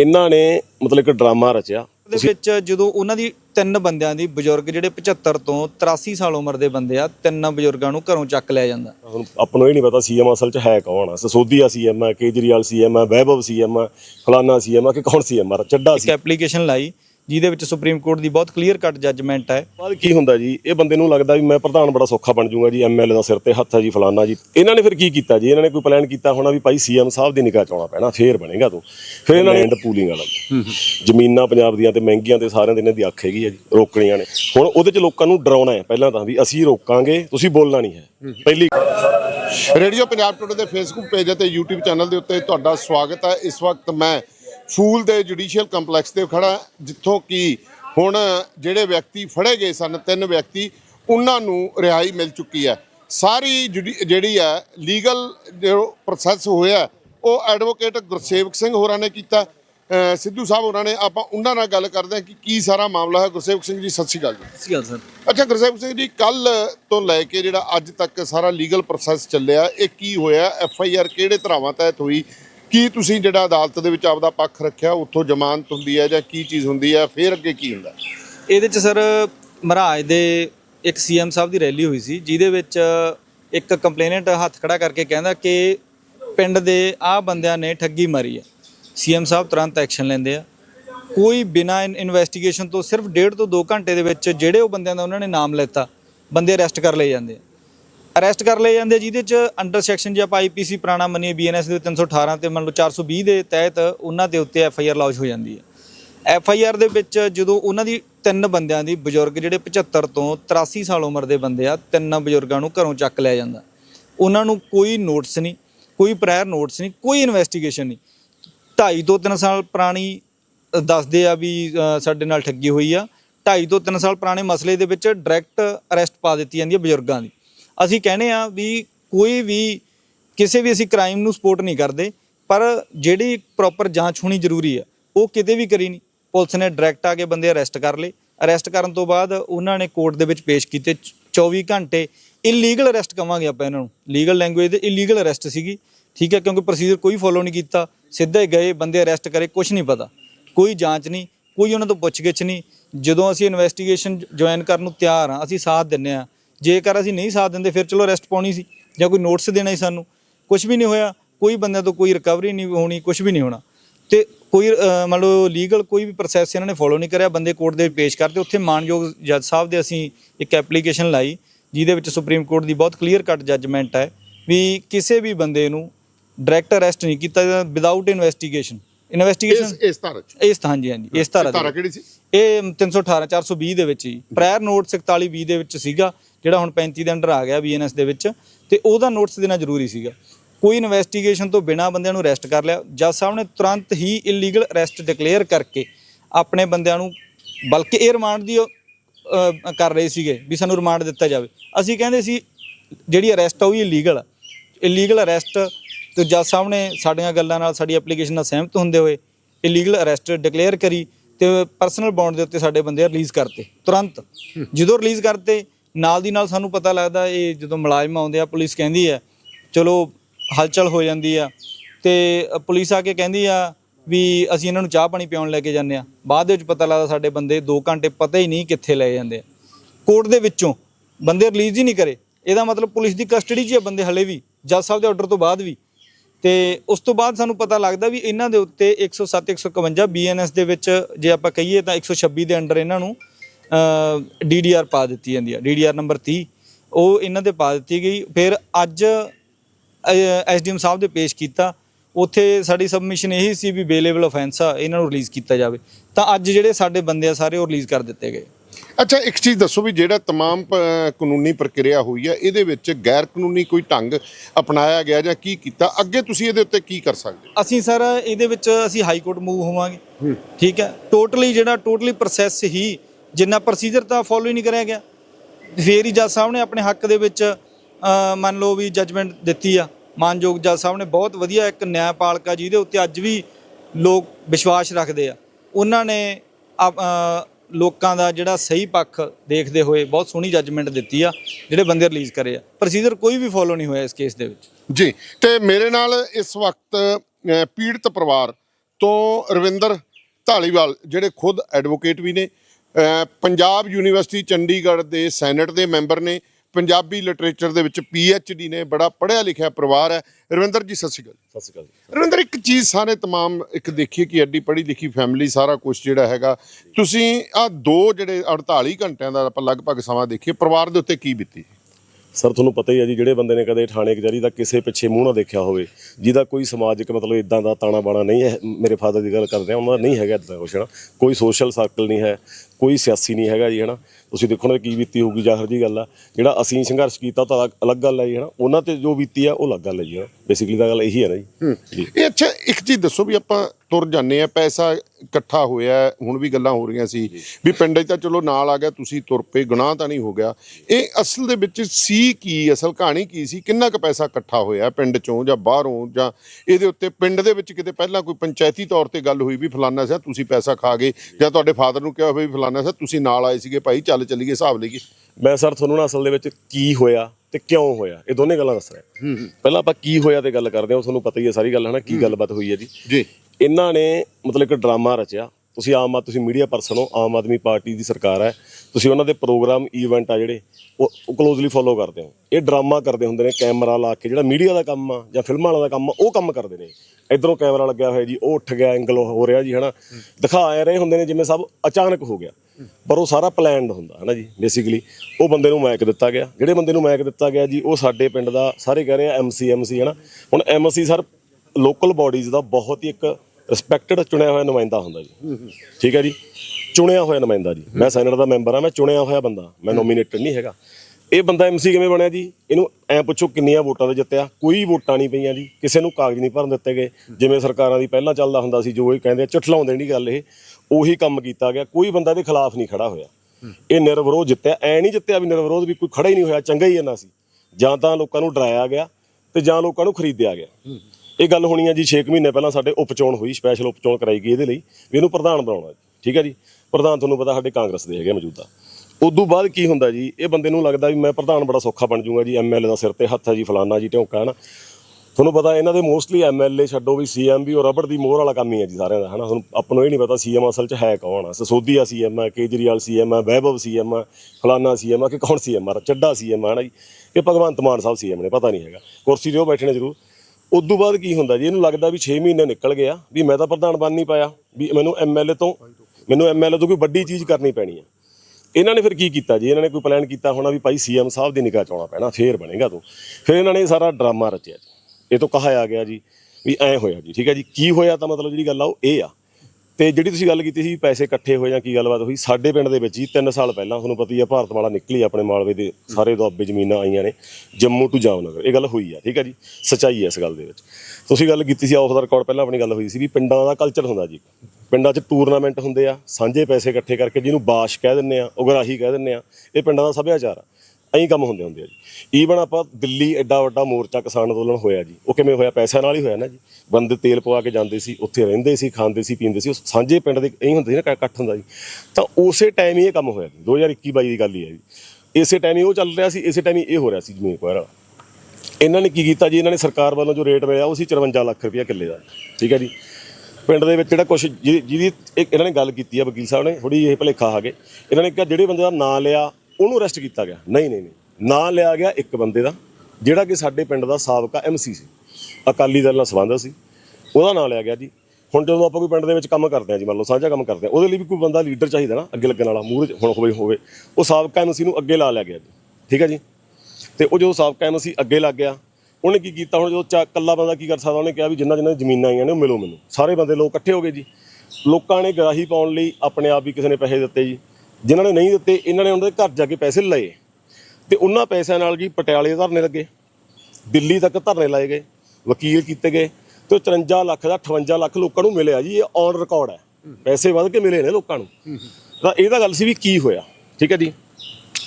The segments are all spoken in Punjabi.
ਇਹਨਾਂ ਨੇ ਮਤਲਬ ਇੱਕ ਡਰਾਮਾ ਰਚਿਆ। ਦੇ ਵਿੱਚ ਜਦੋਂ ਉਹਨਾਂ ਦੀ ਤਿੰਨ ਬੰਦਿਆਂ ਦੀ ਬਜ਼ੁਰਗ ਜਿਹੜੇ 75 ਤੋਂ 83 ਸਾਲ ਉਮਰ ਦੇ ਬੰਦੇ ਆ ਤਿੰਨ ਬਜ਼ੁਰਗਾਂ ਨੂੰ ਘਰੋਂ ਚੱਕ ਲਿਆ ਜਾਂਦਾ। ਹੁਣ ਆਪਾਂ ਨੂੰ ਇਹ ਨਹੀਂ ਪਤਾ ਸੀਐਮ ਅਸਲ 'ਚ ਹੈ ਕੌਣ ਆ। ਸਸੋਦੀਆ ਸੀਐਮ ਹੈ ਕੇਜਰੀਵਾਲ ਸੀਐਮ ਹੈ ਵੈਭਵ ਸੀਐਮ ਹੈ ਫਲਾਨਾ ਸੀਐਮ ਹੈ ਕਿ ਕੌਣ ਸੀਐਮ ਆ? ਚੱਡਾ ਇੱਕ ਸੀ। ਐਪਲੀਕੇਸ਼ਨ ਲਾਈ। ਜਿਹਦੇ ਵਿੱਚ ਸੁਪਰੀਮ ਕੋਰਟ ਦੀ ਬਹੁਤ ਕਲੀਅਰ ਕੱਟ ਜੱਜਮੈਂਟ ਹੈ। ਬਾਅਦ ਕੀ ਹੁੰਦਾ ਜੀ? ਇਹ ਬੰਦੇ ਨੂੰ ਲੱਗਦਾ ਵੀ ਮੈਂ ਪ੍ਰਧਾਨ ਬੜਾ ਸੌਖਾ ਬਣ ਜਾਊਂਗਾ ਜੀ ਐਮਐਲਏ ਦਾ ਸਿਰ ਤੇ ਹੱਥ ਹੈ ਜੀ ਫਲਾਨਾ ਜੀ। ਇਹਨਾਂ ਨੇ ਫਿਰ ਕੀ ਕੀਤਾ ਜੀ? ਇਹਨਾਂ ਨੇ ਕੋਈ ਪਲਾਨ ਕੀਤਾ ਹੋਣਾ ਵੀ ਭਾਈ ਸੀਐਮ ਸਾਹਿਬ ਦੀ ਨਿਗਾਹ ਚ ਆਉਣਾ ਪੈਣਾ ਫੇਰ ਬਣੇਗਾ ਤੂੰ। ਫਿਰ ਇਹਨਾਂ ਨੇ ਪੂਲਿੰਗ ਵਾਲਾ ਜ਼ਮੀਨਾਂ ਪੰਜਾਬ ਦੀਆਂ ਤੇ ਮਹਿੰਗੀਆਂ ਤੇ ਸਾਰਿਆਂ ਦੇ ਇਹਨਾਂ ਦੀ ਅੱਖ ਹੈਗੀ ਆ ਜੀ ਰੋਕਣੀਆਂ ਨੇ। ਹੁਣ ਉਹਦੇ ਚ ਲੋਕਾਂ ਨੂੰ ਡਰਾਉਣਾ ਹੈ ਪਹਿਲਾਂ ਤਾਂ ਵੀ ਅਸੀਂ ਰੋਕਾਂਗੇ ਤੁਸੀਂ ਬੋਲਣਾ ਨਹੀਂ ਹੈ। ਪਹਿਲੀ ਰੇਡੀਓ ਪੰਜਾਬ ਟੁਡੇ ਦੇ ਫੇਸਬੁੱਕ ਪੇਜ ਅਤੇ YouTube ਚੈਨਲ ਦੇ ਉੱਤੇ ਤੁਹਾਡਾ ਸਵਾਗਤ ਹੈ। ਇਸ ਵਕਤ ਮੈਂ ਫੂਲ ਦੇ ਜੁਡੀਸ਼ੀਅਲ ਕੰਪਲੈਕਸ ਤੇ ਖੜਾ ਜਿੱਥੋਂ ਕਿ ਹੁਣ ਜਿਹੜੇ ਵਿਅਕਤੀ ਫੜੇ ਗਏ ਸਨ ਤਿੰਨ ਵਿਅਕਤੀ ਉਹਨਾਂ ਨੂੰ ਰਿਹਾਈ ਮਿਲ ਚੁੱਕੀ ਹੈ। ਸਾਰੀ ਜਿਹੜੀ ਹੈ ਲੀਗਲ ਜੋ ਪ੍ਰੋਸੈਸ ਹੋਇਆ ਉਹ ਐਡਵੋਕੇਟ ਗੁਰਸੇਵਕ ਸਿੰਘ ਹੋਰਾਂ ਨੇ ਕੀਤਾ। ਸਿੱਧੂ ਸਾਹਿਬ ਹੋਰਾਂ ਨੇ ਆਪਾਂ ਉਹਨਾਂ ਨਾਲ ਗੱਲ ਕਰਦੇ ਹਾਂ ਕਿ ਕੀ ਸਾਰਾ ਮਾਮਲਾ ਹੈ। ਗੁਰਸੇਵਕ ਸਿੰਘ ਜੀ ਸਤਿ ਸ਼੍ਰੀ ਅਕਾਲ ਜੀ। ਸਹੀ ਗੱਲ ਸਰ। ਅੱਛਾ ਗੁਰਸੇਵਕ ਸਿੰਘ ਜੀ ਕੱਲ ਤੋਂ ਲੈ ਕੇ ਜਿਹੜਾ ਅੱਜ ਤੱਕ ਸਾਰਾ ਲੀਗਲ ਪ੍ਰੋਸੈਸ ਚੱਲਿਆ ਇਹ ਕੀ ਹੋਇਆ? ਐਫ ਆਈ ਆਰ ਕਿਹੜੇ ਧਰਾਵਾਂ ਤਹਿਤ ਹੋਈ? ਕੀ ਤੁਸੀਂ ਜਿਹੜਾ ਅਦਾਲਤ ਦੇ ਵਿੱਚ ਆਪਦਾ ਪੱਖ ਰੱਖਿਆ, ਉੱਥੋਂ ਜ਼ਮਾਨਤ ਹੁੰਦੀ ਹੈ ਜਾਂ ਕੀ ਚੀਜ਼ ਹੁੰਦੀ ਹੈ, ਫਿਰ ਅੱਗੇ ਕੀ ਹੁੰਦਾ? ਇਹਦੇ ਚ ਸਰ, ਮਹਾਰਾਜ ਦੇ ਇੱਕ ਸੀਐਮ ਸਾਹਿਬ ਦੀ ਰੈਲੀ ਹੋਈ ਸੀ, ਜਿਹਦੇ ਵਿੱਚ ਇੱਕ ਕੰਪਲੇਨੈਂਟ ਹੱਥ ਖੜਾ ਕਰਕੇ ਕਹਿੰਦਾ ਕਿ ਪਿੰਡ ਦੇ ਆਹ ਬੰਦਿਆਂ ਨੇ ਠੱਗੀ ਮਾਰੀ ਹੈ। ਸੀਐਮ ਸਾਹਿਬ ਤੁਰੰਤ ਐਕਸ਼ਨ ਲੈਂਦੇ ਆ। ਕੋਈ ਬਿਨਾ ਇਨਵੈਸਟੀਗੇਸ਼ਨ ਤੋਂ ਸਿਰਫ ਡੇਢ ਤੋਂ 2 ਘੰਟੇ ਦੇ ਵਿੱਚ ਜਿਹੜੇ ਉਹ ਬੰਦਿਆਂ ਦਾ ਉਹਨਾਂ ਨੇ ਨਾਮ ਲੈਤਾ, ਬੰਦੇ ਅਰੈਸਟ ਕਰ ਲਏ ਜਾਂਦੇ ਆ। ਅਰੈਸਟ ਕਰ ਲਏ ਜਾਂਦੇ ਆ, ਜਿਹਦੇ ਚ ਅੰਡਰ ਸੈਕਸ਼ਨ ਜੇ ਆਪਾਂ ਆਈਪੀਸੀ ਪੁਰਾਣਾ ਮੰਨੀਏ ਬੀਐਨਐਸ ਦੇ 318 ਤੇ ਮੰਨ ਲਓ 420 ਦੇ ਤਹਿਤ ਉਹਨਾਂ ਦੇ ਉੱਤੇ ਐਫਆਈਆਰ ਲੌਜ ਹੋ ਜਾਂਦੀ ਹੈ। ਐਫ ਆਈ ਆਰ ਦੇ ਵਿੱਚ ਜਦੋਂ ਉਹਨਾਂ ਦੀ ਤਿੰਨ ਬੰਦਿਆਂ ਦੀ ਬਜ਼ੁਰਗ ਜਿਹੜੇ 75 ਤੋਂ 83 ਸਾਲ ਉਮਰ ਦੇ ਬੰਦੇ ਆ ਤਿੰਨ ਬਜ਼ੁਰਗਾਂ ਨੂੰ ਘਰੋਂ ਚੱਕ ਲਿਆ ਜਾਂਦਾ। ਉਹਨਾਂ ਨੂੰ ਕੋਈ ਨੋਟਿਸ ਨਹੀਂ ਕੋਈ ਪ੍ਰਾਇਰ ਨੋਟਿਸ ਨਹੀਂ ਕੋਈ ਇਨਵੈਸਟੀਗੇਸ਼ਨ ਨਹੀਂ। ਢਾਈ ਤੋਂ 3 ਸਾਲ ਪੁਰਾਣੀ ਦੱਸਦੇ ਆ ਵੀ ਸਾਡੇ ਨਾਲ ਠੱਗੀ ਹੋਈ ਆ। ਢਾਈ ਤੋਂ 3 ਸਾਲ ਪੁਰਾਣੇ ਮਸਲੇ ਦੇ ਵਿੱਚ ਡਾਇਰੈਕਟ ਅਰੈਸਟ ਪਾ ਦਿੱਤੀ ਜਾਂਦੀ ਹੈ ਬਜ਼ੁਰਗਾਂ ਦੀ। ਅਸੀਂ ਕਹਿੰਦੇ ਆ ਵੀ ਕੋਈ ਵੀ ਕਿਸੇ ਵੀ ਅਸੀਂ ਕ੍ਰਾਈਮ ਨੂੰ ਸਪੋਰਟ ਨਹੀਂ ਕਰਦੇ, ਪਰ ਜਿਹੜੀ ਪ੍ਰੋਪਰ ਜਾਂਚ ਹੋਣੀ ਜ਼ਰੂਰੀ ਆ ਉਹ ਕਿਤੇ ਵੀ ਕਰੀ ਨਹੀਂ। ਪੁਲਿਸ ਨੇ ਡਾਇਰੈਕਟ ਆ ਕੇ ਬੰਦੇ ਅਰੈਸਟ ਕਰ ਲਏ। ਅਰੈਸਟ ਕਰਨ ਤੋਂ ਬਾਅਦ ਉਹਨਾਂ ਨੇ ਕੋਰਟ ਦੇ ਵਿੱਚ ਪੇਸ਼ ਕੀਤੇ ਚ- 24 ਘੰਟੇ। ਇਲੀਗਲ ਅਰੈਸਟ ਕਵਾਂਗੇ ਆਪਾਂ ਇਹਨਾਂ ਨੂੰ। ਲੀਗਲ ਲੈਂਗੁਏਜ ਦੇ ਇਲੀਗਲ ਅਰੈਸਟ ਸੀਗੀ। ਠੀਕ ਹੈ, ਕਿਉਂਕਿ ਪ੍ਰੋਸੀਜਰ ਕੋਈ ਫੋਲੋ ਨਹੀਂ ਕੀਤਾ। ਸਿੱਧੇ ਗਏ, ਬੰਦੇ ਅਰੈਸਟ ਕਰੇ ਕੁਝ ਨਹੀਂ ਪਤਾ। ਕੋਈ ਜਾਂਚ ਨਹੀਂ, ਕੋਈ ਉਹਨਾਂ ਤੋਂ ਪੁੱਛਗਿੱਛ ਨਹੀਂ। ਜਦੋਂ ਅਸੀਂ ਇਨਵੈਸਟੀਗੇਸ਼ਨ ਜੁਆਇਨ ਕਰਨ ਨੂੰ ਤਿਆਰ ਹਾਂ, ਅਸੀਂ ਸਾਥ ਦਿੰਨੇ ਆ ਜੇਕਰ ਅਸੀਂ ਨਹੀਂ ਸਾਥ ਦਿੰਦੇ ਫਿਰ ਚਲੋ ਅਰੈਸਟ ਪਾਉਣੀ ਸੀ ਜਾਂ ਕੋਈ ਨੋਟਿਸ ਦੇਣਾ ਸੀ ਸਾਨੂੰ। ਕੁਝ ਵੀ ਨਹੀਂ ਹੋਇਆ ਕੋਈ ਬੰਦਿਆਂ ਤੋਂ ਕੋਈ ਰਿਕਵਰੀ ਨਹੀਂ ਹੋਣੀ ਕੁਝ ਵੀ ਨਹੀਂ ਹੋਣਾ। ਤੇ ਕੋਈ ਅਹ, ਮੰਨ ਲਓ ਲੀਗਲ ਕੋਈ ਵੀ ਪ੍ਰੋਸੈਸ ਇਹਨਾਂ ਨੇ ਫੋਲੋ ਨਹੀਂ ਕਰਿਆ ਬੰਦੇ ਕੋਰਟ ਦੇ ਪੇਸ਼ ਕਰਤੇ ਉੱਥੇ ਮਾਨਯੋਗ ਜੱਜ ਸਾਹਿਬ ਦੇ ਅਸੀਂ ਇੱਕ ਐਪਲੀਕੇਸ਼ਨ ਲਾਈ ਜਿਹਦੇ ਵਿੱਚ ਸੁਪਰੀਮ ਕੋਰਟ ਦੀ ਬਹੁਤ ਕਲੀਅਰ ਕੱਟ ਜੱਜਮੈਂਟ ਹੈ ਵੀ ਕਿਸੇ ਵੀ ਬੰਦੇ ਨੂੰ ਡਾਇਰੈਕਟ ਅਰੈਸਟ ਨਹੀਂ ਕੀਤਾ ਜਾਂਦਾ ਵਿਦਆਊਟ ਇਨਵੈਸਟੀਗੇਸ਼ਨ ਇਨਵੈਸਟੀਗੇਸ਼ਨ ਇਸ ਧਾਰਾ ਚ। ਇਸ ਹਾਂਜੀ ਹਾਂਜੀ ਇਸ ਧਾਰਾ ਦੇ ਧਾਰਾ। ਕਿਹੜੀ ਸੀ? ਇਹ 318 420 ਦੇ ਵਿੱਚ ਹੀ। ਪ੍ਰਾਇਰ ਨੋਟ 4720 ਦੇ ਵਿੱਚ ਸੀਗਾ ਜਿਹੜਾ ਹੁਣ 35 ਦੇ ਅੰਡਰ ਆ ਗਿਆ ਬੀਐਨਐਸ ਦੇ ਵਿੱਚ। ਤੇ ਉਹਦਾ ਨੋਟਿਸ ਦੇਣਾ ਜ਼ਰੂਰੀ ਸੀਗਾ। ਕੋਈ ਇਨਵੈਸਟੀਗੇਸ਼ਨ ਤੋਂ ਬਿਨਾ ਬੰਦਿਆਂ ਨੂੰ ਅਰੈਸਟ ਕਰ ਲਿਆ। ਜੱਜ ਸਾਹਿਬ ਨੇ ਤੁਰੰਤ ਹੀ ਇਲੀਗਲ ਅਰੈਸਟ ਡਿਕਲੇਅਰ ਕਰਕੇ ਆਪਣੇ ਬੰਦਿਆਂ ਨੂੰ ਬਲਕਿ ਇਹ ਰਿਮਾਂਡ ਦੀ ਉਹ, ਅਹ, ਕਰ ਰਹੇ ਸੀਗੇ ਵੀ ਸਾਨੂੰ ਰਿਮਾਂਡ ਦਿੱਤਾ ਜਾਵੇ। ਅਸੀਂ ਕਹਿੰਦੇ ਸੀ ਜਿਹੜੀ ਅਰੈਸਟ ਆ ਉਹ ਇਲੀਗਲ ਆ। ਇਲੀਗਲ ਅਰੈਸਟ ਤੇ ਜੱਜ ਸਾਹਿਬ ਨੇ ਸਾਡੀਆਂ ਗੱਲਾਂ ਨਾਲ ਸਾਡੀ ਐਪਲੀਕੇਸ਼ਨ ਨਾਲ ਸਹਿਮਤ ਹੁੰਦੇ ਹੋਏ ਇਲੀਗਲ ਅਰੈਸਟ ਡਿਕਲੇਅਰ ਕਰੀ ਤੇ ਪਰਸਨਲ ਬੌਂਡ ਦੇ ਉੱਤੇ ਸਾਡੇ ਬੰਦੇ ਰਿਲੀਜ਼ ਕਰਤੇ। ਤੁਰੰਤ ਜਦੋਂ ਰਿਲੀਜ਼ ਕਰਤੇ, ਨਾਲ ਦੀ ਨਾਲ ਸਾਨੂੰ ਪਤਾ ਲੱਗਦਾ ਇਹ ਜਦੋਂ ਮੁਲਾਜ਼ਮ ਆਉਂਦੇ ਆ, ਪੁਲਿਸ ਕਹਿੰਦੀ ਹੈ ਚਲੋ ਹਲਚਲ ਹੋ ਜਾਂਦੀ ਆ ਤੇ ਪੁਲਿਸ ਆ ਕੇ ਕਹਿੰਦੀ ਆ ਵੀ ਅਸੀਂ ਇਹਨਾਂ ਨੂੰ ਚਾਹ ਪਾਣੀ ਪਿਆਉਣ ਲੈ ਕੇ ਜਾਂਦੇ ਆ। ਬਾਅਦ ਦੇ ਵਿੱਚ ਪਤਾ ਲੱਗਦਾ ਸਾਡੇ ਬੰਦੇ 2 ਘੰਟੇ ਪਤਾ ਹੀ ਨਹੀਂ ਕਿੱਥੇ ਲੈ ਜਾਂਦੇ ਆ। ਕੋਰਟ ਦੇ ਵਿੱਚੋਂ ਬੰਦੇ ਰਿਲੀਜ਼ ਹੀ ਨਹੀਂ ਕਰੇ। ਇਹਦਾ ਮਤਲਬ ਪੁਲਿਸ ਦੀ ਕਸਟਡੀ 'ਚ ਆ ਬੰਦੇ ਹਲੇ ਵੀ, ਜੱਜ ਸਾਹਿਬ ਦੇ ਆਰਡਰ ਤੋਂ ਬਾਅਦ ਵੀ। ਤੇ ਉਸ ਤੋਂ ਬਾਅਦ ਸਾਨੂੰ ਪਤਾ ਲੱਗਦਾ ਵੀ ਇਹਨਾਂ ਦੇ ਉੱਤੇ 107 151 ਬੀਐਨਐਸ ਦੇ ਵਿੱਚ ਜੇ ਆਪਾਂ ਕਹੀਏ ਤਾਂ 126 ਦੇ ਅੰਡਰ ਇਹਨਾਂ ਨੂੰ ਡੀਡੀਆਰ ਪਾ ਦਿੱਤੀ ਜਾਂਦੀ ਹੈ ਡੀਡੀਆਰ ਨੰਬਰ 30 ਉਹ ਇਹਨਾਂ ਦੇ ਪਾ ਦਿੱਤੀ ਗਈ। ਫਿਰ ਅੱਜ ਐਸਡੀਐਮ ਸਾਹਿਬ ਦੇ ਪੇਸ਼ ਕੀਤਾ। ਉੱਥੇ ਸਾਡੀ ਸਬਮਿਸ਼ਨ ਇਹੀ ਸੀ ਵੀ ਬੇਲੇਬਲ ਆਫੈਂਸ ਆ, ਇਹਨਾਂ ਨੂੰ ਰਿਲੀਜ਼ ਕੀਤਾ ਜਾਵੇ। ਤਾਂ ਅੱਜ ਜਿਹੜੇ ਸਾਡੇ ਬੰਦੇ ਆ, ਸਾਰੇ ਉਹ ਰਿਲੀਜ਼ ਕਰ ਦਿੱਤੇ ਗਏ। ਅੱਛਾ ਇੱਕ ਚੀਜ਼ ਦੱਸੋ ਵੀ ਜਿਹੜਾ तमाम ਪ- ਕਾਨੂੰਨੀ ਪ੍ਰਕਿਰਿਆ ਹੋਈ ਹੈ ਇਹਦੇ ਵਿੱਚ ਗੈਰ ਕਾਨੂੰਨੀ ਕੋਈ ਢੰਗ ਅਪਣਾਇਆ ਗਿਆ ਜਾਂ ਕੀ ਕੀਤਾ ਅੱਗੇ ਤੁਸੀਂ ਇਹਦੇ ਉੱਤੇ ਕੀ ਕਰ ਸਕਦੇ ਹੋ ਅਸੀਂ ਸਰ ਇਹਦੇ ਵਿੱਚ ਅਸੀਂ ਹਾਈ ਕੋਰਟ ਮੂਵ ਹੋਵਾਂਗੇ ਠੀਕ ਹੈ ਟੋਟਲੀ ਜਿਹੜਾ ਟੋਟਲੀ ਪ੍ਰੋਸੈਸ ਹੀ ਜਿੰਨਾ ਪ੍ਰੋਸੀਜਰ ਤਾਂ ਫੋਲੋ ਹੀ ਨਹੀਂ ਕਰਿਆ ਗਿਆ ਫੇਰ ਹੀ ਜੱਜ ਸਾਹਿਬ ਨੇ ਆਪਣੇ ਹੱਕ ਦੇ ਵਿੱਚ ਅਹ, ਮੰਨ ਲਓ ਵੀ ਜੱਜਮੈਂਟ ਦਿੱਤੀ ਆ ਮਾਨਯੋਗ ਜੱਜ ਸਾਹਿਬ ਨੇ ਬਹੁਤ ਵਧੀਆ ਇੱਕ ਨਿਆਂਪਾਲਕਾ ਜਿਹਦੇ ਉੱਤੇ ਅੱਜ ਵੀ ਲੋਕ ਵਿਸ਼ਵਾਸ ਰੱਖਦੇ ਆ ਉਹਨਾਂ ਨੇ ਆਪ- ਅਹ, ਲੋਕਾਂ ਦਾ ਜਿਹੜਾ ਸਹੀ ਪੱਖ ਦੇਖਦੇ ਹੋਏ ਬਹੁਤ ਸੋਹਣੀ ਜੱਜਮੈਂਟ ਦਿੱਤੀ ਆ, ਜਿਹੜੇ ਬੰਦੇ ਰਿਲੀਜ਼ ਕਰੇ ਆ। ਪ੍ਰੋਸੀਜਰ ਕੋਈ ਵੀ ਫੋਲੋ ਨਹੀਂ ਹੋਇਆ ਇਸ ਕੇਸ ਦੇ ਵਿੱਚ। ਜੀ, ਤੇ ਮੇਰੇ ਨਾਲ ਇਸ ਵਕਤ ਪੀੜਤ ਪਰਿਵਾਰ ਤੋਂ ਰਵਿੰਦਰ ਢਾਲੀਵਾਲ ਜਿਹੜੇ ਖੁਦ ਐਡਵੋਕੇਟ ਵੀ ਨੇ ਪੰਜਾਬ ਯੂਨੀਵਰਸਿਟੀ ਚੰਡੀਗੜ੍ਹ ਦੇ ਸੈਨੇਟ ਦੇ ਮੈਂਬਰ ਨੇ ਪੰਜਾਬੀ ਲਿਟਰੇਚਰ ਦੇ ਵਿੱਚ ਡੀ ਨੇ ਬੜਾ ਪੜ੍ਹਿਆ ਲਿਖਿਆ ਪਰਿਵਾਰ ਹੈ। ਰਵਿੰਦਰ ਜੀ ਸਤਿ ਸ਼੍ਰੀ ਅਕਾਲ। ਸਤਿ ਸ਼੍ਰੀ ਅਕਾਲ ਜੀ। ਰਵਿੰਦਰ ਇੱਕ ਚੀਜ਼ ਸਾਰੇ ਤਮਾਮ ਇੱਕ ਦੇਖੀਏ ਕਿ ਐਡੀ ਪੜ੍ਹੀ ਲਿਖੀ ਫੈਮਿਲੀ ਸਾਰਾ ਕੁਝ ਜਿਹੜਾ ਹੈਗਾ ਤੁਸੀਂ ਆ ਦੋ ਜਿਹੜੇ 48 ਘੰਟਿਆਂ ਦਾ ਆਪਾਂ ਲਗਭਗ ਸਮਾਂ ਦੇਖੀਏ ਪਰਿਵਾਰ ਦੇ ਉੱਤੇ ਕੀ ਬੀਤੀ? ਸਰ ਤੁਹਾਨੂੰ ਪਤਾ ਹੀ ਹੈ ਜੀ ਜਿਹੜੇ ਬੰਦੇ ਨੇ ਕਦੇ ਥਾਣੇ ਕਚਹਿਰੀ ਦਾ ਕਿਸੇ ਪਿੱਛੇ ਮੂੰਹ ਨਾ ਦੇਖਿਆ ਹੋਵੇ ਜਿਹਦਾ ਕੋਈ ਸਮਾਜਿਕ ਮਤਲਬ ਇਦਾਂ ਦਾ ਤਾਣਾ ਬਾਣਾ ਨਹੀਂ ਹੈ ਮੇਰੇ ਫਾਦਰ ਦੀ ਗੱਲ ਕਰਦੇ ਆ ਉਹਨਾਂ ਦਾ ਨਹੀਂ ਹੈਗਾ ਇਦਾਂ ਕੁਛ ਕੋਈ ਸੋਸ਼ਲ ਸਰਕਲ ਨਹੀਂ ਹੈ ਕੋਈ ਸਿਆਸੀ ਨਹੀਂ ਹੈਗਾ ਜੀ ਹਨਾ? ਤੁਸੀਂ ਦੇਖੋ ਨਾ ਕੀ ਬੀਤੀ ਹੋਊਗੀ ਜ਼ਾਹਰ ਜੀ ਗੱਲ ਆ। ਜਿਹੜਾ ਅਸੀਂ ਸੰਘਰਸ਼ ਕੀਤਾ ਤਾਂ ਅਲੱਗ- ਗੱਲ ਹੈ ਜੀ ਹਨਾ? ਉਹਨਾਂ ਤੇ ਜੋ ਬੀਤੀ ਆ ਉਹ ਅਲੱਗ ਗੱਲ ਹੈ ਜੀ ਬੇਸਿਕਲੀ ਤਾਂ ਗੱਲ ਇਹੀ ਹੈ ਨਾ ਜੀ। ਇਹ ਅੱਛਾ ਇੱਕ ਚੀਜ਼ ਦੱਸੋ ਵੀ ਆਪਾਂ ਤੁਰ ਜਾਂਦੇ ਆ ਪੈਸਾ ਇਕੱਠਾ ਹੋਇਆ ਹੁਣ ਵੀ ਗੱਲਾਂ ਹੋ ਰਹੀਆਂ ਸੀ ਵੀ ਪਿੰਡ 'ਚ ਤਾਂ ਚਲੋ ਨਾਲ ਆ ਗਿਆ ਤੁਸੀਂ ਤੁਰ ਪਏ ਗੁਨਾਹ ਤਾਂ ਨਹੀਂ ਹੋ ਗਿਆ। ਇਹ ਅਸਲ ਦੇ ਵਿੱਚ ਸੀ ਕੀ ਅਸਲ ਕਹਾਣੀ ਕੀ ਸੀ? ਕਿੰਨਾ ਕੁ ਪੈਸਾ ਇਕੱਠਾ ਹੋਇਆ ਪਿੰਡ 'ਚੋਂ ਜਾਂ ਬਾਹਰੋਂ ਜਾਂ ਇਹਦੇ ਉੱਤੇ? ਪਿੰਡ ਦੇ ਵਿੱਚ ਕਿਤੇ ਪਹਿਲਾਂ ਕੋਈ ਪੰਚਾਇਤੀ ਤੌਰ ਤੇ ਗੱਲ ਹੋਈ ਵੀ ਫਲਾਨਾ ਸਾਹਿਬ ਤੁਸੀਂ ਪੈਸਾ ਖਾ ਗਏ ਜਾਂ। ਤੁਹਾਡੇ ਫਾਦਰ ਨੂੰ ਕਿਹਾ ਹੋਵੇ ਵੀ ਫਲਾਨਾ ਸਾਹਿਬ ਤੁਸੀਂ ਨਾਲ ਆਏ ਸੀਗੇ ਭਾਈ ਚੱਲ ਚੱਲੀਏ ਹਿਸਾਬ ਲਈਏ। ਮੈਂ ਸਰ ਤੁਹਾਨੂੰ ਨਾ ਅਸਲ ਦੇ ਵਿੱਚ ਕੀ ਹੋਇਆ ਤੇ ਕਿਉਂ ਹੋਇਆ ਇਹ ਦੋਨੇ ਗੱਲਾਂ ਦੱਸ ਰਿਹਾ। ਪਹਿਲਾਂ ਆਪਾਂ ਕੀ ਹੋਇਆ ਤੇ ਗੱਲ ਕਰਦੇ ਹਾਂ ਤੁਹਾਨੂੰ ਪਤਾ ਹੀ ਹੈ ਸਾਰੀ ਗੱਲ ਹਨਾ? ਕੀ ਗੱਲਬਾਤ ਹੋਈ ਹੈ ਜੀ। ਜੀ। ਇਹਨਾਂ ਨੇ ਮਤਲਬ ਇੱਕ ਡਰਾਮਾ ਰਚਿਆ। ਤੁਸੀਂ ਆਮ ਆਦ ਤੁਸੀਂ ਮੀਡੀਆ ਪਰਸਨ ਹੋ, ਆਮ ਆਦਮੀ ਪਾਰਟੀ ਦੀ ਸਰਕਾਰ ਹੈ। ਤੁਸੀਂ ਉਹਨਾਂ ਦੇ ਪ੍ਰੋਗਰਾਮ ਇਵੈਂਟ ਆ ਜਿਹੜੇ, ਉਹ ਕਲੋਜ਼ਲੀ ਫੋਲੋ ਕਰਦੇ ਹੋ। ਇਹ ਡਰਾਮਾ ਕਰਦੇ ਹੁੰਦੇ ਨੇ, ਕੈਮਰਾ ਲਾ ਕੇ ਜਿਹੜਾ ਮੀਡੀਆ ਦਾ ਕੰਮ ਆ ਜਾਂ ਫਿਲਮਾਂ ਵਾਲਾ ਦਾ ਕੰਮ ਆ, ਉਹ ਕੰਮ ਕਰਦੇ ਨੇ। ਇਧਰੋਂ ਕੈਮਰਾ ਲੱਗਿਆ ਹੋਇਆ ਜੀ, ਉਹ ਉੱਠ ਗਿਆ ਐਂਗਲ ਹੋ ਰਿਹਾ ਜੀ, ਹਨਾ। ਦਿਖਾ ਰਹੇ ਹੁੰਦੇ ਨੇ ਜਿਵੇਂ ਸਭ ਅਚਾਨਕ ਹੋ ਗਿਆ। ਪਰ ਉਹ ਸਾਰਾ ਪਲਾਨਡ ਹੁੰਦਾ, ਹਨਾ ਜੀ ਬੇਸਿਕਲੀ ਉਹ ਬੰਦੇ ਨੂੰ ਮੈਕ ਦਿੱਤਾ ਗਿਆ। ਜਿਹੜੇ ਬੰਦੇ ਨੂੰ ਮੈਕ ਦਿੱਤਾ ਗਿਆ ਜੀ, ਉਹ ਸਾਡੇ ਪਿੰਡ ਦਾ ਸਾਰੇ ਕਹਿ ਰਹੇ ਆ ਐਮਸੀ ਐਮਸੀ ਹਨਾ। ਹੁਣ ਐਮਸੀ ਸਰ ਲੋਕਲ ਬਾਡੀਜ਼ ਦਾ ਬਹੁਤ ਹੀ ਇੱਕ ਰਿਸਪੈਕਟਡ ਚੁਣਿਆ ਹੋਇਆ ਨੁਮਾਇੰਦਾ ਹੁੰਦਾ ਜੀ। ਠੀਕ ਹੈ ਜੀ? ਚੁਣਿਆ ਹੋਇਆ ਨੁਮਾਇੰਦਾ ਜੀ। ਮੈਂ ਸੈਨੇਟ ਦਾ ਮੈਂਬਰ ਆ ਮੈਂ ਚੁਣਿਆ ਹੋਇਆ ਬੰਦਾ। ਮੈਂ ਨੋਮੀਨੇਟਡ ਨਹੀਂ ਹੈਗਾ। ਇਹ ਬੰਦਾ ਐਮਸੀ ਕਿਵੇਂ ਬਣਿਆ ਜੀ? ਇਹਨੂੰ ਐ ਪੁੱਛੋ ਕਿੰਨੀਆਂ ਵੋਟਾਂ ਤੇ ਜਿੱਤਿਆ। ਕੋਈ ਵੋਟਾਂ ਨਹੀਂ ਪਈਆਂ ਜੀ। ਕਿਸੇ ਨੂੰ ਕਾਗਜ਼ ਨਹੀਂ ਭਰਨ ਦਿੱਤੇ ਗਏ। ਜਿਵੇਂ ਸਰਕਾਰਾਂ ਦੀ ਪਹਿਲਾਂ ਚੱਲਦਾ ਹੁੰਦਾ ਸੀ ਜੋ ਇਹ ਕਹਿੰਦੇ ਆ, ਨਹੀਂ ਗੱਲ ਇਹ। ਉਹੀ ਕੰਮ ਕੀਤਾ ਗਿਆ। ਕੋਈ ਬੰਦਾ ਦੇ ਖਿਲਾਫ ਨਹੀਂ ਖੜਾ ਹੋਇਆ। ਇਹ ਨਿਰਵਿਰੋਧ ਜਿੱਤਿਆ। ਐ ਨਹੀਂ ਜਿੱਤਿਆ ਵੀ ਨਿਰਵਿਰੋਧ ਵੀ ਕੋਈ ਖੜਾ ਹੀ ਨਹੀਂ ਹੋਇਆ। ਚੰਗਾ ਹੀ ਇਹਨਾਂ ਸੀ। ਜਾਂ ਤਾਂ ਲੋਕਾਂ ਨੂੰ ਡਰਾਇਆ ਗਿਆ ਤੇ ਜਾਂ ਲੋਕਾਂ ਨੂੰ ਖਰੀਦਿਆ ਗਿਆ। ਇਹ ਗੱਲ ਹੋਣੀ ਹੈ ਜੀ 6 ਮਹੀਨੇ ਪਹਿਲਾਂ ਸਾਡੇ ਉਪਚੋਣ ਹੋਈ ਸਪੈਸ਼ਲ ਉਪਚੋਣ ਕਰਾਈ ਗਈ ਇਹਦੇ ਲਈ ਵੀ ਇਹਨੂੰ ਪ੍ਰਧਾਨ ਬਣਾਉਣਾ ਠੀਕ ਹੈ ਜੀ? ਪ੍ਰਧਾਨ ਤੁਹਾਨੂੰ ਪਤਾ ਸਾਡੇ ਕਾਂਗਰਸ ਦੇ ਹੈਗੇ ਮੌਜੂਦਾ। ਉਦੋਂ ਬਾਅਦ ਕੀ ਹੁੰਦਾ ਜੀ, ਇਹ ਬੰਦੇ ਨੂੰ ਲੱਗਦਾ ਵੀ ਮੈਂ ਪ੍ਰਧਾਨ ਬੜਾ ਸੌਖਾ ਬਣ ਜਾਊਂਗਾ ਜੀ ਐਮਐਲਏ ਦਾ ਸਿਰ ਤੇ ਹੱਥ ਹੈ ਜੀ, ਫਲਾਨਾ ਜੀ, ਢਿਉਂਕਾ ਨਾ? ਤੁਹਾਨੂੰ ਪਤਾ ਇਹਨਾਂ ਦੇ ਮੋਸਟਲੀ ਐਮਐਲਏ ਛੱਡੋ ਵੀ ਸੀਐਮ ਵੀ ਉਹ ਰਬੜ ਦੀ ਮੋਹਰ ਵਾਲਾ ਕੰਮ ਹੀ ਹੈ ਜੀ ਸਾਰਿਆਂ ਦਾ ਹਨਾ ਤੁਹਾਨੂੰ ਆਪਾਂ ਨੂੰ ਇਹ ਨਹੀਂ ਪਤਾ ਸੀਐਮ ਅਸਲ 'ਚ ਹੈ ਕੌਣ ਆ, ਸਸੋਦੀਆ ਸੀਐਮ ਆ, ਕੇਜਰੀਵਾਲ ਸੀਐਮ ਆ, ਵੈਭਵ ਸੀਐਮ ਆ, ਫਲਾਨਾ ਸੀਐਮ ਆ, ਕਿ ਕੌਣ ਸੀਐਮ ਆ? ਚੱਡਾ ਸੀਐਮ ਹੈ ਨਾ ਜੀ? ਇਹ ਭਗਵੰਤ ਮਾਨ ਸਾਹਿਬ ਸੀਐਮ ਨੇ, ਪਤਾ ਨਹੀਂ ਹੈਗਾ। ਕੁਰਸੀ ਤੇ ਉਹ ਬੈਠੇ ਨੇ ਜ਼ਰੂਰ। ਉਦੋਂ ਬਾਅਦ ਕੀ ਹੁੰਦਾ ਜੀ? ਇਹਨੂੰ ਲੱਗਦਾ ਵੀ 6 ਮਹੀਨੇ ਨਿਕਲ ਗਿਆ ਵੀ ਮੈਂ ਤਾਂ ਪ੍ਰਧਾਨ ਬਣ ਨਹੀਂ ਪਾਇਆ, ਵੀ ਮੈਨੂੰ ਐਮਐਲਏ ਤੋਂ, ਮੈਨੂੰ ਐਮਐਲਏ ਤੋਂ ਕੋਈ ਵੱਡੀ ਚੀਜ਼ ਕਰਨੀ ਪੈਣੀ ਆ ਇਹਨਾਂ ਨੇ ਫਿਰ ਕੀ ਕੀਤਾ ਜੀ? ਇਹਨਾਂ ਨੇ ਕੋਈ ਪਲਾਨ ਕੀਤਾ ਹੋਣਾ ਵੀ ਭਾਈ ਸੀਐਮ ਸਾਹਿਬ ਦੀ ਨਿਗਾਹ ਚ ਆਉਣਾ ਪੈਣਾ, ਫੇਰ ਬਣੇਗਾ ਤੂੰ। ਫਿਰ ਇਹਨਾਂ ਨੇ ਸਾਰਾ ਡਰਾਮਾ ਰਚਿਆ ਜੀ। ਇਹ ਤੋਂ ਕਹਾਇਆ ਗਿਆ ਜੀ ਵੀ ਐ ਹੋਇਆ ਜੀ, ਠੀਕ ਹੈ ਜੀ? ਕੀ ਹੋਇਆ ਤਾਂ ਮਤਲਬ ਜਿਹੜੀ ਗੱਲ ਆ, ਉਹ ਇਹ ਆ ਤੇ ਜਿਹੜੀ ਤੁਸੀਂ ਗੱਲ ਕੀਤੀ ਸੀ ਪੈਸੇ ਇਕੱਠੇ ਹੋਏ ਜਾਂ ਕੀ ਗੱਲਬਾਤ ਹੋਈ, ਸਾਡੇ ਪਿੰਡ ਦੇ ਵਿੱਚ ਹੀ 3 ਸਾਲ ਪਹਿਲਾਂ ਤੁਹਾਨੂੰ ਪਤਾ ਹੀ ਆ, ਭਾਰਤ ਵਾਲਾ ਨਿਕਲੀ ਆਪਣੇ ਮਾਲਵੇ ਦੇ, ਸਾਰੇ ਦੁਆਬੇ ਜ਼ਮੀਨਾਂ ਆਈਆਂ ਨੇ, ਜੰਮੂ ਟੂ ਜਾਮਨਗਰ, ਇਹ ਗੱਲ ਹੋਈ ਆ, ਠੀਕ ਆ ਜੀ? ਸੱਚਾਈ ਹੈ ਇਸ ਗੱਲ ਦੇ ਵਿੱਚ। ਤੁਸੀਂ ਗੱਲ ਕੀਤੀ ਸੀ, ਆਫ ਦਾ ਰਿਕਾਰਡ ਪਹਿਲਾਂ ਆਪਣੀ ਗੱਲ ਹੋਈ ਸੀ ਵੀ ਪਿੰਡਾਂ ਦਾ ਕਲਚਰ ਹੁੰਦਾ ਜੀ। ਪਿੰਡਾਂ 'ਚ ਟੂਰਨਾਮੈਂਟ ਹੁੰਦੇ ਆ, ਸਾਂਝੇ ਪੈਸੇ ਇਕੱਠੇ ਕਰਕੇ ਜਿਹਨੂੰ ਬਾਸ਼ ਕਹਿ ਦਿੰਨੇ ਆ, ਉਗਰਾਹੀ ਕਹਿ ਦਿੰਨੇ ਆ, ਇਹ ਪਿੰਡਾਂ ਦਾ ਸੱਭਿਆਚਾਰ ਆ। ਐਂ ਕੰਮ ਹੁੰਦੇ ਹੁੰਦੇ ਆ ਜੀ। ਈਵਨ ਆਪਾਂ ਦਿੱਲੀ ਐਡਾ ਵੱਡਾ ਮੋਰਚਾ ਕਿਸਾਨ ਅੰਦੋਲਨ ਹੋਇਆ ਜੀ, ਉਹ ਕਿਵੇਂ ਹੋਇਆ? ਪੈਸਿਆਂ ਨਾਲ ਹੀ ਹੋਇਆ ਨਾ ਜੀ। ਬੰਦੇ ਤੇਲ ਪਵਾ ਕੇ ਜਾਂਦੇ ਸੀ, ਉੱਥੇ ਰਹਿੰਦੇ ਸੀ, ਖਾਂਦੇ ਸੀ, ਪੀਂਦੇ ਸੀ। ਉਹ ਸਾਂਝੇ ਪਿੰਡ ਦੇ ਇਹੀ ਹੁੰਦੇ ਸੀ ਨਾ, ਇਕੱਠ ਹੁੰਦਾ ਜੀ। ਤਾਂ ਉਸੇ ਟਾਈਮ ਹੀ ਇਹ ਕੰਮ ਹੋਇਆ ਜੀ। 2021 22 ਦੀ ਗੱਲ ਹੀ ਹੈ ਜੀ। ਇਸੇ ਟਾਈਮ ਹੀ ਉਹ ਚੱਲ ਰਿਹਾ ਸੀ, ਇਸੇ ਟਾਈਮ ਹੀ ਇਹ ਹੋ ਰਿਹਾ ਸੀ ਜ਼ਮੀਨ ਕੋਲ ਇਹਨਾਂ ਨੇ ਕੀ ਕੀਤਾ ਜੀ? ਇਹਨਾਂ ਨੇ ਸਰਕਾਰ ਵੱਲੋਂ ਜੋ ਰੇਟ ਮਿਲਿਆ, ਉਹ ਸੀ 54 ਲੱਖ ਰੁਪਇਆ ਕਿੱਲੇ ਦਾ। ਠੀਕ ਹੈ ਜੀ। ਪਿੰਡ ਦੇ ਵਿੱਚ ਜਿਹੜਾ ਕੁਝ ਜਿਹਦੀ ਇੱਕ ਇਹਨਾਂ ਨੇ ਗੱਲ ਕੀਤੀ ਆ ਵਕੀਲ ਸਾਹਿਬ ਨੇ ਥੋੜੀ ਇਹ ਭਲੇਖਾ ਆ ਗਏ ਇਹਨਾਂ ਨੇ ਕਿਹਾ, ਜਿਹੜੇ ਬੰਦੇ ਦਾ ਨਾਂ ਲਿਆ ਉਹਨੂੰ ਅਰੈਸਟ ਕੀਤਾ ਗਿਆ। ਨਹੀਂ ਨਹੀਂ ਨਹੀਂ। ਨਾਂ ਲਿਆ ਗਿਆ ਇੱਕ ਬੰਦੇ ਦਾ, ਜਿਹੜਾ ਕਿ ਸਾਡੇ ਪਿੰਡ ਦਾ ਸਾਬਕਾ ਐਮਸੀ ਸੀ। ਅਕਾਲੀ ਦਲ ਨਾਲ ਸੰਬੰਧ ਸੀ। ਉਹਦਾ ਨਾਂ ਲਿਆ ਗਿਆ ਜੀ। ਹੁਣ ਜਦੋਂ ਆਪਾਂ ਕੋਈ ਪਿੰਡ ਦੇ ਵਿੱਚ ਕੰਮ ਕਰਦੇ ਆ ਜੀ, ਮੰਨ ਲਓ ਸਾਂਝਾ ਕੰਮ ਕਰਦੇ ਆ ਉਹਦੇ ਲਈ ਵੀ ਕੋਈ ਬੰਦਾ ਲੀਡਰ ਚਾਹੀਦਾ ਨਾ, ਅੱਗੇ ਲੱਗਣ ਵਾਲਾ, ਮੂਹਰੇ ਹੁਣ ਹੋਵੇ ਹੋਵੇ। ਉਹ ਸਾਬਕਾ ਐਮਸੀ ਨੂੰ ਅੱਗੇ ਲਾ ਲਿਆ ਗਿਆ ਜੀ। ਠੀਕ ਹੈ ਜੀ? ਤੇ ਉਹ ਜਦੋਂ ਸਾਬਕਾ ਐਮਸੀ ਅੱਗੇ ਲੱਗ ਗਿਆ, ਉਹਨੇ ਕੀ ਕੀਤਾ? ਹੁਣ ਜਦੋਂ ਚਾ ਕੱਲਾ ਬੰਦਾ ਕੀ ਕਰ ਸਕਦਾ? ਉਹਨੇ ਕਿਹਾ ਵੀ ਜਿੰਨਾ ਜਿੰਨਾ ਜ਼ਮੀਨਾਂ ਆਈਆਂ ਨੇ, ਉਹ ਮਿਲੋ ਮੈਨੂੰ। ਸਾਰੇ ਬੰਦੇ ਲੋਕ ਇਕੱਠੇ ਹੋ ਗਏ ਜੀ। ਲੋਕਾਂ ਨੇ ਗਰਾਹੀ ਪਾਉਣ ਲਈ ਆਪਣੇ ਆਪ ਹੀ ਕਿਸੇ ਨੇ ਪੈਸੇ ਦਿੱਤੇ ਜੀ। ਜਿਨ੍ਹਾਂ ਨੇ ਨਹੀਂ ਦਿੱਤੇ, ਇਹਨਾਂ ਨੇ ਉਹਨਾਂ ਦੇ ਘਰ ਜਾ ਕੇ ਪੈਸੇ ਲਏ। ਤੇ ਉਹਨਾਂ ਪੈਸਿਆਂ ਨਾਲ ਜੀ ਪਟਿਆਲੇ ਧਰਨੇ ਲੱਗੇ, ਦਿੱਲੀ ਤੱਕ ਧਰਨੇ ਲਾਏ ਗਏ, ਵਕੀਲ ਕੀਤੇ ਗਏ, ਤੇ ਉਹ 54 ਲੱਖ ਦਾ 58 ਲੱਖ ਲੋਕਾਂ ਨੂੰ ਮਿਲਿਆ ਜੀ, ਇਹ ਔਨ ਰਿਕਾਰਡ ਹੈ। ਪੈਸੇ ਵੱਧ ਕੇ ਮਿਲੇ ਨੇ ਲੋਕਾਂ ਨੂੰ। ਤਾਂ ਇਹ ਤਾਂ ਗੱਲ ਸੀ ਵੀ ਕੀ ਹੋਇਆ, ਠੀਕ ਹੈ ਜੀ?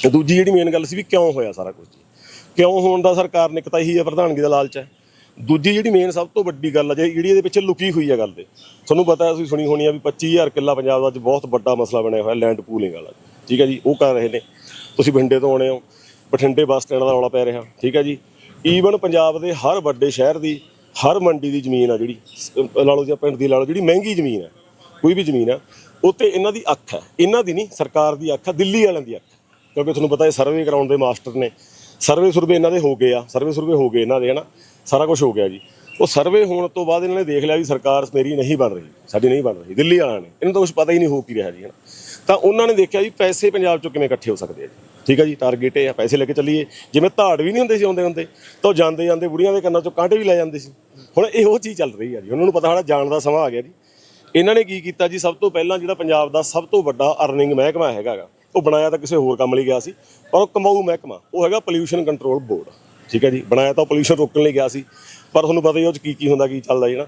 ਦੂਜੀ ਜਿਹੜੀ ਮੇਨ ਗੱਲ ਸੀ ਵੀ ਕਿਉਂ ਹੋਇਆ ਸਾਰਾ ਕੁਝ? ਕਿਉਂ ਹੋਣ ਦਾ ਸਰਕਾਰ ਨੇ ਇੱਕ ਤਾਂ ਇਹੀ ਹੈ, ਪ੍ਰਧਾਨਗੀ ਦਾ ਲਾਲਚ ਹੈ। ਦੂਜੀ ਜਿਹੜੀ ਮੇਨ ਸਭ ਤੋਂ ਵੱਡੀ ਗੱਲ ਹੈ ਜਿਹੜੀ ਜਿਹੜੀ ਇਹਦੇ ਪਿੱਛੇ ਲੁਕੀ ਹੋਈ ਹੈ ਗੱਲ ਦੇ ਤੁਹਾਨੂੰ ਪਤਾ ਤੁਸੀਂ ਸੁਣੀ ਹੋਣੀ ਆ ਵੀ 25000 ਕਿੱਲਾ ਪੰਜਾਬ ਦਾ ਅੱਜ ਬਹੁਤ ਵੱਡਾ ਮਸਲਾ ਬਣਿਆ ਹੋਇਆ ਲੈਂਡ ਪੂਲਿੰਗ ਵਾਲਾ। ਠੀਕ ਹੈ ਜੀ, ਉਹ ਕਰ ਰਹੇ ਨੇ। ਤੁਸੀਂ ਬਠਿੰਡੇ ਤੋਂ ਆਉਣੇ ਹੋ, ਬਠਿੰਡੇ ਬੱਸ ਸਟੈਂਡ ਦਾ ਰੌਲਾ ਪੈ ਰਿਹਾ। ਠੀਕ ਹੈ ਜੀ ਈਵਨ ਪੰਜਾਬ ਦੇ ਹਰ ਵੱਡੇ ਸ਼ਹਿਰ ਦੀ, ਹਰ ਮੰਡੀ ਦੀ ਜ਼ਮੀਨ ਆ ਜਿਹੜੀ ਸ- ਲਾ ਲਓ ਜਾਂ ਪਿੰਡ ਦੀ ਲਾ ਲਓ, ਜਿਹੜੀ ਮਹਿੰਗੀ ਜ਼ਮੀਨ ਹੈ ਕੋਈ ਵੀ ਜ਼ਮੀਨ ਆ, ਉੱਤੇ ਇਹਨਾਂ ਦੀ ਅੱਖ ਹੈ ਇਹਨਾਂ ਦੀ ਨਹੀਂ, ਸਰਕਾਰ ਦੀ ਅੱਖ ਹੈ ਦਿੱਲੀ ਵਾਲਿਆਂ ਦੀ ਅੱਖ ਕਿਉਂਕਿ ਤੁਹਾਨੂੰ ਪਤਾ ਹੈ ਸਰਵੇ ਕਰਾਉਣ ਦੇ ਮਾਸਟਰ ਨੇ। ਸਰਵੇ ਸੁਰਵੇ ਇਹਨਾਂ ਦੇ ਹੋ ਗਏ ਆ ਸਰਵੇ ਸੁਰਵੇ ਹੋ ਗਏ ਇਹਨਾਂ ਦੇ ਹਨਾ? ਸਾਰਾ ਕੁਝ ਹੋ ਗਿਆ ਜੀ। ਉਹ ਸਰਵੇ ਹੋਣ ਤੋਂ ਬਾਅਦ ਇਹਨਾਂ ਨੇ ਦੇਖ ਲਿਆ ਵੀ ਸਰਕਾਰ ਮੇਰੀ ਨਹੀਂ ਬਣ ਰਹੀ ਸਾਡੀ ਨਹੀਂ ਬਣ ਰਹੀ ਦਿੱਲੀ ਵਾਲਿਆਂ ਨੇ। ਇਹਨਾਂ ਤੋਂ ਕੁਝ ਪਤਾ ਹੀ ਨਹੀਂ ਹੋ ਕੀ ਰਿਹਾ ਜੀ ਹਨਾ? ਤਾਂ ਉਹਨਾਂ ਨੇ ਦੇਖਿਆ ਵੀ ਪੈਸੇ ਪੰਜਾਬ ਚੋਂ ਕਿਵੇਂ ਇਕੱਠੇ ਹੋ ਸਕਦੇ ਆ ਜੀ। ਠੀਕ ਆ ਜੀ ਟਾਰਗੇਟ ਇਹ ਆ ਪੈਸੇ ਲੈ ਕੇ ਚੱਲੀਏ। ਜਿਵੇਂ ਧਾੜ ਵੀ ਨਹੀਂ ਹੁੰਦੇ ਸੀ ਆਉਂਦੇ ਹੁੰਦੇ ਤਾਂ ਉਹ ਜਾਂਦੇ ਜਾਂਦੇ ਬੁੜੀਆਂ ਦੇ ਕੰਨਾਂ ਚੋਂ ਕਾਂਟੇ ਵੀ ਲੈ ਜਾਂਦੇ ਸੀ। ਹੁਣ ਇਹ ਉਹ ਚੀਜ਼ ਚੱਲ ਰਹੀ ਆ ਜੀ ਉਹਨਾਂ ਨੂੰ ਪਤਾ ਸਾਡਾ ਜਾਣ ਦਾ ਸਮਾਂ ਆ ਗਿਆ ਜੀ। ਇਹਨਾਂ ਨੇ ਕੀ ਕੀਤਾ ਜੀ ਸਭ ਤੋਂ ਪਹਿਲਾਂ ਜਿਹੜਾ ਪੰਜਾਬ ਦਾ ਸਭ ਤੋਂ ਵੱਡਾ ਅਰਨਿੰਗ ਮਹਿਕਮਾ ਹੈਗਾ ਗਾ, ਉਹ ਬਣਾਇਆ ਤਾਂ ਕਿਸੇ ਹੋਰ ਕੰਮ ਲਈ ਗਿਆ ਸੀ, ਪਰ ਉਹ ਕਮਾਊ ਮਹਿਕਮਾ, ਉਹ ਹੈਗਾ ਪੋਲਿਊਸ਼ਨ ਕੰਟਰੋਲ ਬੋਰਡ ਠੀਕ ਹੈ ਜੀ, ਬਣਾਇਆ ਤਾਂ ਪੋਲਿਊਸ਼ਨ ਰੋਕਣ ਲਈ ਗਿਆ ਸੀ, ਪਰ ਤੁਹਾਨੂੰ ਪਤਾ ਹੀ ਉਹ ਚ ਕੀ ਕੀ ਹੁੰਦਾ, ਕੀ ਚੱਲਦਾ ਜੀ ਨਾ।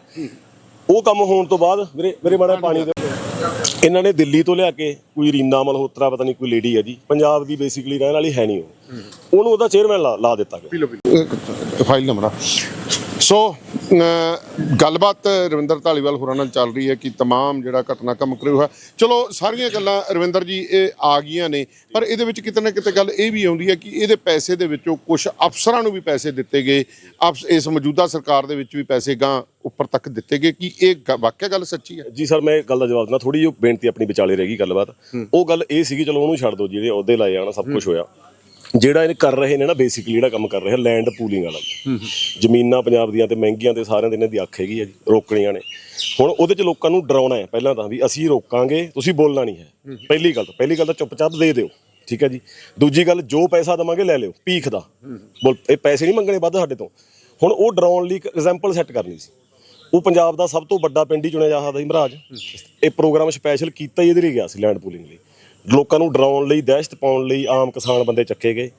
ਉਹ ਕੰਮ ਹੋਣ ਤੋਂ ਬਾਅਦ ਮੇਰੇ ਮੇਰੇ ਮਾੜਾ ਪਾਣੀ ਦੇ ਇਹਨਾਂ ਨੇ ਦਿੱਲੀ ਤੋਂ ਲਿਆ ਕੇ ਕੋਈ ਰੀਨਾ ਮਲਹੋਤਰਾ ਪਤਾ ਨਹੀਂ ਕੋਈ ਲੇਡੀ ਹੈ ਜੀ, ਪੰਜਾਬ ਦੀ ਬੇਸਿਕਲੀ ਰਹਿਣ ਵਾਲੀ ਹੈ ਨਹੀਂ ਉਹ। ਉਹਨੂੰ ਉਹਦਾ ਚੇਅਰਮੈਨ ਲਾ ਲਾ ਦਿੱਤਾ ਗਿਆ। ਫਾਈਲ ਨੰਬਰ ਸੋ ਅਹ, ਗੱਲਬਾਤ ਰਵਿੰਦਰ ਢਾਲੀਵਾਲ ਹੋਰਾਂ ਨਾਲ ਚੱਲ ਰਹੀ ਹੈ ਕਿ तमाम ਜਿਹੜਾ ਘਟਨਾਕ੍ਰਮ ਕਰਿਆ ਹੋਇਆ ਚਲੋ ਸਾਰੀਆਂ ਗੱਲਾਂ ਰਵਿੰਦਰ ਜੀ ਇਹ ਆ ਗਈਆਂ ਨੇ ਪਰ ਇਹਦੇ ਵਿੱਚ ਕਿਤੇ ਨਾ ਕਿਤੇ ਗੱਲ ਇਹ ਵੀ ਆਉਂਦੀ ਹੈ ਕਿ ਇਹਦੇ ਪੈਸੇ ਦੇ ਵਿੱਚੋਂ ਕੁਝ ਅਫਸਰਾਂ ਨੂੰ ਵੀ ਪੈਸੇ ਦਿੱਤੇ ਗਏ ਅਫਸ ਇਸ ਮੌਜੂਦਾ ਸਰਕਾਰ ਦੇ ਵਿੱਚ ਵੀ ਪੈਸੇ ਗਾਂ ਉੱਪਰ ਤੱਕ ਦਿੱਤੇ ਗਏ ਕੀ ਇਹ ਗ- ਵਾਕਿਆ ਗੱਲ ਸੱਚੀ ਹੈ ਜੀ ਸਰ ਮੈਂ ਇਹ ਗੱਲ ਦਾ ਜਵਾਬ ਦਿੰਦਾ ਥੋੜੀ ਜਿਹੀ ਬੇਨਤੀ ਆਪਣੀ ਵਿਚਾਲੇ ਰਹਿ ਗਈ ਗੱਲਬਾਤ ਉਹ ਗੱਲ ਇਹ ਸੀਗੀ ਚਲੋ ਉਹਨੂੰ ਛੱਡ ਦਿਓ ਜਿਹੜੇ ਅਹੁਦੇ ਲਾਏ ਜਾਣ ਸਭ ਕੁਝ ਹੋਇਆ ਜਿਹੜਾ ਇਹ ਕਰ ਰਹੇ ਨੇ ਨਾ ਬੇਸਿਕਲੀ ਜਿਹੜਾ ਕੰਮ ਕਰ ਰਹੇ ਲੈਂਡ ਪੂਲਿੰਗ ਵਾਲਾ। ਜ਼ਮੀਨਾਂ ਪੰਜਾਬ ਦੀਆਂ ਤੇ ਮਹਿੰਗੀਆਂ ਤੇ ਸਾਰਿਆਂ ਦੇ ਇਹਨਾਂ ਦੀ ਅੱਖ ਹੈਗੀ ਆ ਜੀ ਰੋਕਣੀਆਂ ਨੇ। ਹੁਣ ਉਹਦੇ ਚ ਲੋਕਾਂ ਨੂੰ ਡਰਾਉਣਾ ਹੈ ਪਹਿਲਾਂ ਤਾਂ ਵੀ ਅਸੀਂ ਰੋਕਾਂਗੇ ਤੁਸੀਂ ਬੋਲਣਾ ਨਹੀਂ ਹੈ। ਪਹਿਲੀ ਗੱਲ ਤਾਂ ਪਹਿਲੀ ਗੱਲ ਤਾਂ ਚੁੱਪਚਾਪ ਦੇ ਦਿਓ ਠੀਕ ਹੈ ਜੀ। ਦੂਜੀ ਗੱਲ ਜੋ ਪੈਸਾ ਦਵਾਂਗੇ ਲੈ ਲਿਓ ਭੀਖ ਦਾ। ਬੋਲ ਇਹ ਪੈਸੇ ਨਹੀਂ ਮੰਗਣੇ ਵੱਧ ਸਾਡੇ ਤੋਂ। ਹੁਣ ਉਹ ਡਰਾਉਣ ਲਈ ਇੱਕ ਐਗਜ਼ਾਮਪਲ ਸੈੱਟ ਕਰਨੀ ਸੀ। ਉਹ ਪੰਜਾਬ ਦਾ ਸਭ ਤੋਂ ਵੱਡਾ ਪਿੰਡ ਹੀ ਚੁਣਿਆ ਜਾ ਸਕਦਾ ਸੀ ਮਹਾਰਾਜ। ਇਹ ਪ੍ਰੋਗਰਾਮ ਸਪੈਸ਼ਲ ਕੀਤਾ ਹੀ ਇਹਦੇ ਲਈ ਗਿਆ ਸੀ ਲੈਂਡ ਪੂਲਿੰਗ ਲਈ। ਲੋਕਾਂ ਨੂੰ ਡਰਾਉਣ ਲਈ, ਦਹਿਸ਼ਤ ਪਾਉਣ ਲਈ ਆਮ ਕਿਸਾਨ ਬੰਦੇ ਚੱਕੇ ਗਏ।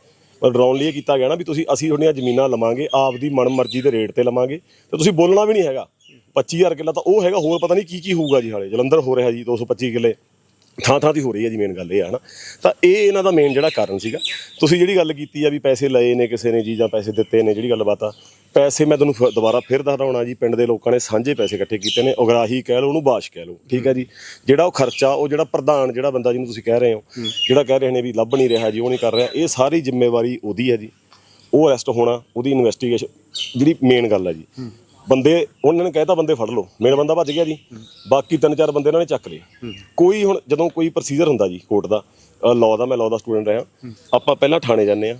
ਪਰ ਡਰਾਉਣ ਲਈ ਇਹ ਕੀਤਾ ਗਿਆ ਨਾ ਵੀ ਤੁਸੀਂ, ਅਸੀਂ ਤੁਹਾਡੀਆਂ ਜ਼ਮੀਨਾਂ ਲਵਾਂਗੇ, ਆਪਦੀ ਮਨਮਰਜ਼ੀ ਦੇ ਰੇਟ ਤੇ ਲਵਾਂਗੇ। ਤੇ ਤੁਸੀਂ ਬੋਲਣਾ ਵੀ ਨਹੀਂ ਹੈਗਾ। 25000 ਕਿੱਲਾ ਤਾਂ ਉਹ ਹੈਗਾ, ਹੋਰ ਪਤਾ ਨਹੀਂ ਕੀ ਕੀ ਹੋਊਗਾ ਜੀ ਹਾਲੇ। ਜਲੰਧਰ ਹੋ ਰਿਹਾ ਜੀ 225 ਕਿੱਲੇ। ਥਾਂ ਥਾਂ ਦੀ ਹੋ ਰਹੀ ਹੈ ਜੀ ਮੇਨ ਗੱਲ ਇਹ ਆ ਨਾ ਤਾਂ ਇਹ ਇਹਨਾਂ ਦਾ ਮੇਨ ਜਿਹੜਾ ਕਾਰਨ ਸੀਗਾ। ਤੁਸੀਂ ਜਿਹੜੀ ਗੱਲ ਕੀਤੀ ਆ ਵੀ ਪੈਸੇ ਲਏ ਨੇ ਕਿਸੇ ਨੇ ਜੀ ਜਾਂ ਪੈਸੇ ਦਿੱਤੇ ਨੇ, ਜਿਹੜੀ ਗੱਲਬਾਤ ਆ। ਪੈਸੇ ਮੈਂ ਤੁਹਾਨੂੰ ਫਿਰ- ਦੁਬਾਰਾ ਫਿਰ ਦੁਹਰਾਉਣਾ ਜੀ। ਪਿੰਡ ਦੇ ਲੋਕਾਂ ਨੇ ਸਾਂਝੇ ਪੈਸੇ ਇਕੱਠੇ ਕੀਤੇ ਨੇ। ਉਗਰਾਹੀ ਕਹਿ ਲਓ ਉਹਨੂੰ ਬਾਸ਼ ਕਹਿ ਲਓ। ਠੀਕ ਹੈ ਜੀ। ਜਿਹੜਾ ਉਹ ਖਰਚਾ ਉਹ ਜਿਹੜਾ ਪ੍ਰਧਾਨ ਜਿਹੜਾ ਬੰਦਾ ਜਿਹਨੂੰ ਤੁਸੀਂ ਕਹਿ ਰਹੇ ਹੋ ਜਿਹੜਾ ਕਹਿ ਰਹੇ ਨੇ ਵੀ ਲੱਭ ਨਹੀਂ ਰਿਹਾ ਜੀ ਉਹ ਨਹੀਂ ਕਰ ਰਿਹਾ। ਇਹ ਸਾਰੀ ਜ਼ਿੰਮੇਵਾਰੀ ਉਹਦੀ ਹੈ ਜੀ। ਉਹ ਅਰੈਸਟ ਹੋਣਾ ਉਹਦੀ ਇਨਵੈਸਟੀਗੇਸ਼ਨ ਜਿਹੜੀ ਮੇਨ ਗੱਲ ਹੈ ਜੀ। ਬੰਦੇ ਉਹਨਾਂ ਨੇ ਕਹਿਤਾ ਬੰਦੇ ਫੜ ਲਓ। ਮੇਨ ਬੰਦਾ ਭੱਜ ਗਿਆ ਜੀ। ਬਾਕੀ ਤਿੰਨ ਚਾਰ ਬੰਦੇ ਇਹਨਾਂ ਨੇ ਚੱਕ ਲਏ। ਕੋਈ ਹੁਣ ਜਦੋਂ ਕੋਈ ਪ੍ਰੋਸੀਜਰ ਹੁੰਦਾ ਜੀ ਕੋਰਟ ਦਾ ਲਾਅ ਦਾ ਮੈਂ ਲਾਅ ਦਾ ਸਟੂਡੈਂਟ ਰਿਹਾ। ਆਪਾਂ ਪਹਿਲਾਂ ਥਾਣੇ ਜਾਂਦੇ ਆ